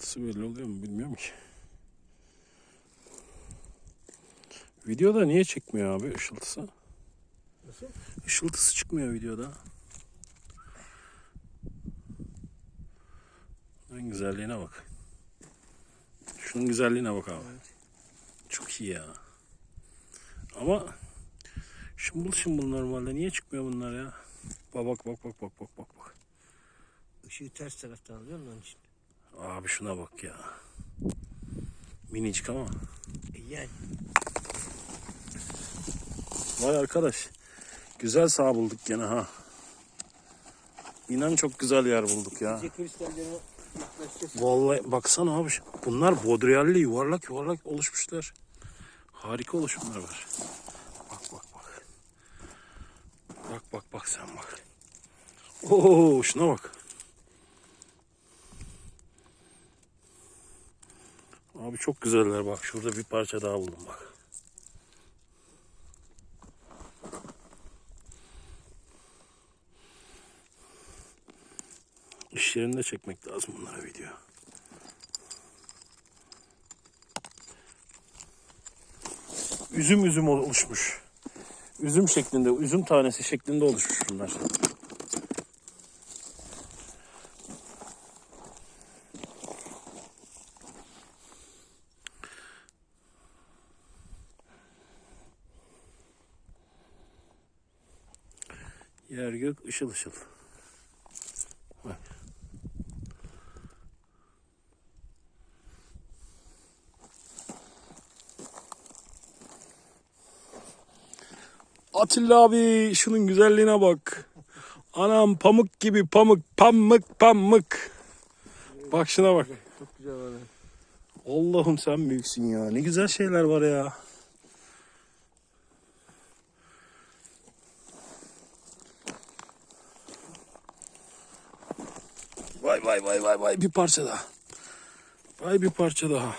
Işıltısı belli oluyor mu bilmiyorum ki. Videoda niye çekmiyor abi ışıltısı? Nasıl? Işıltısı çıkmıyor videoda. En güzelliğine bak. Şunun güzelliğine bak abi. Çok iyi ya. Ama şımbıl şımbıl normalde niye çıkmıyor bunlar ya? Bak bak bak bak bak bak bak. Işığı ters taraftan alıyor onun için? Abi şuna bak ya. Minicik ama. Yani. Vay arkadaş. Güzel sağ bulduk gene ha. İnan çok güzel yer bulduk ya. Vallahi baksana abi. Bunlar bodriyalli yuvarlak yuvarlak oluşmuşlar. Harika oluşumlar var. Bak bak bak. Bak bak bak sen bak. Oo şuna bak. Abi çok güzeller bak. Şurada bir parça daha buldum bak. İş yerinde çekmek lazım bunlara video. Üzüm üzüm oluşmuş. Üzüm şeklinde, üzüm tanesi şeklinde oluşmuş bunlar. Yer gök ışıl ışıl. Bak. Atilla abi şunun güzelliğine bak. Anam pamuk gibi pamuk pamuk pamuk. Bak şuna bak. Çok güzel var. Allah'ım sen büyüksün ya. Ne güzel şeyler var ya. Vay vay vay vay vay bir parça daha. Vay bir parça daha.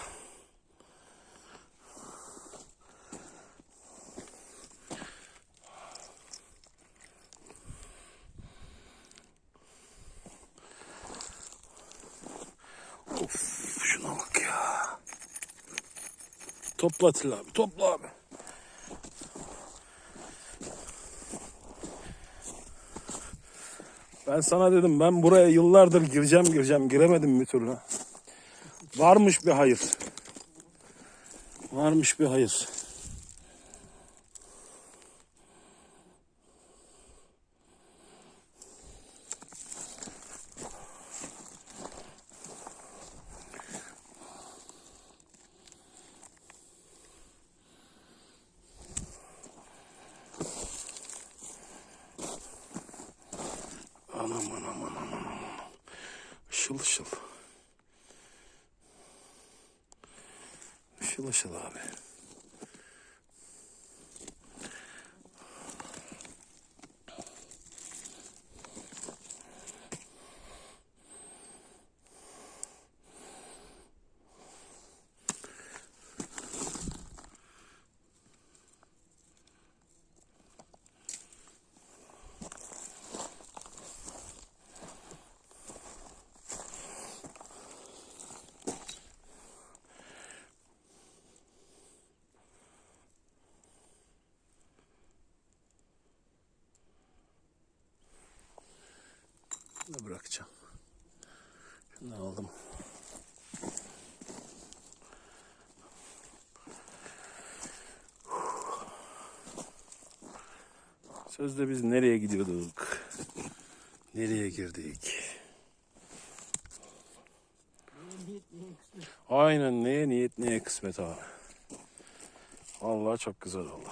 Of şuna bak ya. Topla Atilla abi topla abi. Ben sana dedim ben buraya yıllardır gireceğim gireceğim giremedim bir türlü. Varmış bir hayır. Varmış bir hayır. Işıl ışıl. Işıl ışıl abi. Bunu bırakacağım. Şunu aldım. Sözde biz nereye gidiyorduk? Nereye girdik? Aynen neye niyet neye kısmet abi. Vallahi çok güzel oldu.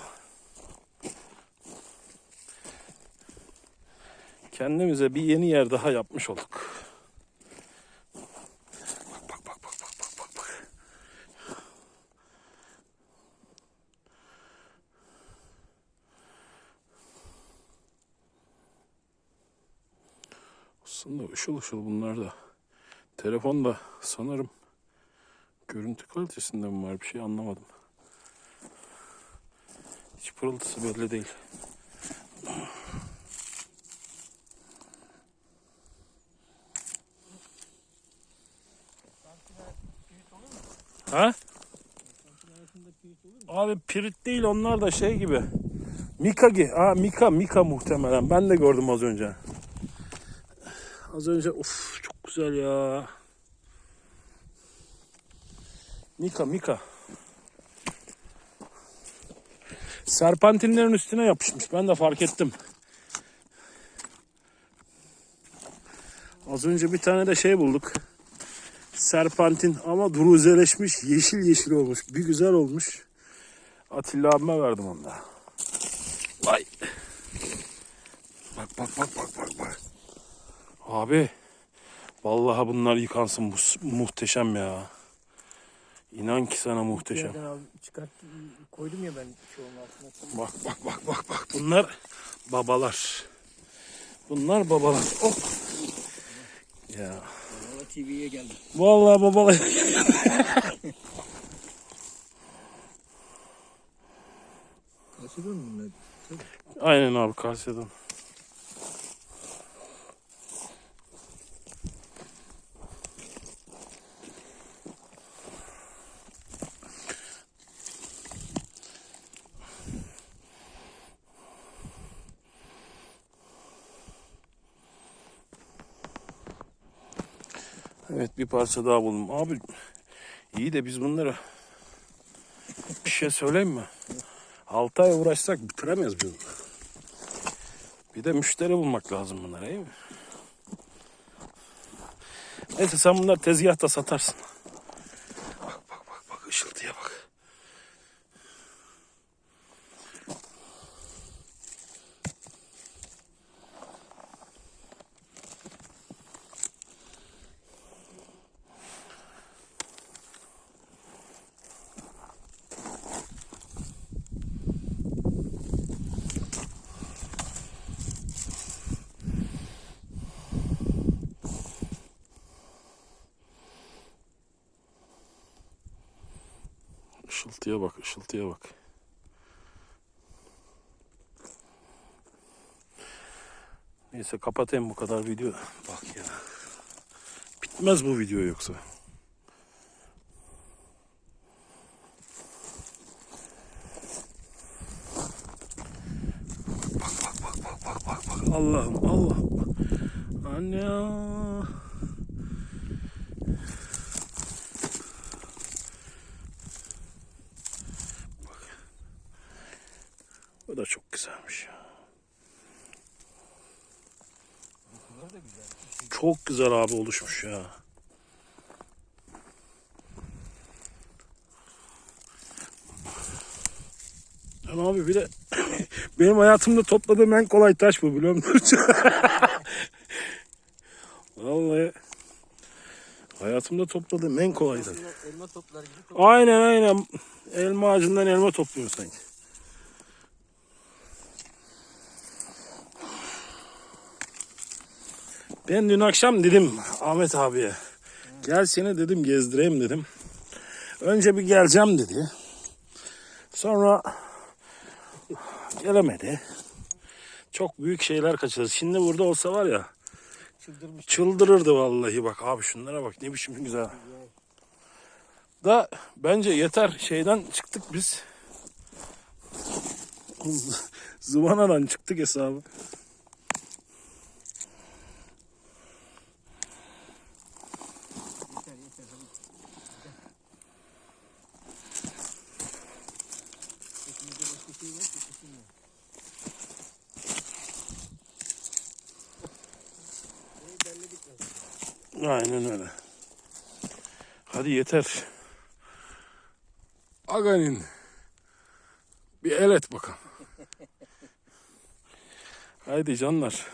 Kendimize bir yeni yer daha yapmış olduk. Bak bak bak bak bak bak bak bak. Aslında ışıl ışıl bunlar da. Telefonda sanırım görüntü kalitesinde mi var bir şey anlamadım. Hiç pırıltısı belli değil. Ha? Abi pirit değil onlar da şey gibi. Mika gibi. Ha Mika Mika muhtemelen. Ben de gördüm az önce. Az önce of çok güzel ya. Mika Mika. Serpantinlerin üstüne yapışmış. Ben de fark ettim. Az önce bir tane de şey bulduk. Serpantin ama duruzeleşmiş, yeşil yeşil olmuş. Bir güzel olmuş. Atilla abime verdim onu da. Vay. Bak bak bak bak bak bak. Abi vallahi bunlar yıkansın bu muhteşem ya. İnan ki sana muhteşem. yerden al, çıkart, koydum ya ben altına. Bak bak bak bak bak. Bunlar babalar. Bunlar babalar. Oh. Ya. TV'ye geldim. Vallahi babalar. Kaçırdın mı? Aynen abi Kars'tan. Evet bir parça daha buldum. Abi iyi de biz bunları bir şey söyleyeyim mi? 6 ay uğraşsak bitiremeyiz biz bunları. Bir de müşteri bulmak lazım bunlara değil mi? Neyse sen bunları tezgahta satarsın. Bak bak bak bak ışıltıya bak. Işıltıya bak, ışıltıya bak. Neyse kapatayım bu kadar video. Bak ya. Bitmez bu video yoksa. Bak bak bak bak bak bak bak. Allah'ım Allah'ım. Anne. Bu da çok güzelmiş ya. Bunlar da güzel. Çok güzel abi oluşmuş ya. Lan abi bir de benim hayatımda topladığım en kolay taş bu biliyor musun? Vallahi hayatımda topladığım en kolay taş. Elma toplar gibi. Aynen aynen. Elma ağacından elma topluyoruz sanki. Ben dün akşam dedim Ahmet abiye. Gel seni dedim gezdireyim dedim. Önce bir geleceğim dedi. Sonra gelemedi. Çok büyük şeyler kaçırdı. Şimdi burada olsa var ya Çıldırmış. çıldırırdı vallahi bak abi şunlara bak ne biçim güzel. Da bence yeter şeyden çıktık biz. Zıvanadan çıktık hesabı. Yeter yeter. Hadi. Elimizde başka şey var ki kesilmiyor. Burayı belledik biraz. Aynen öyle. Hadi yeter. Aganin. Bir el et bakalım. Haydi canlar.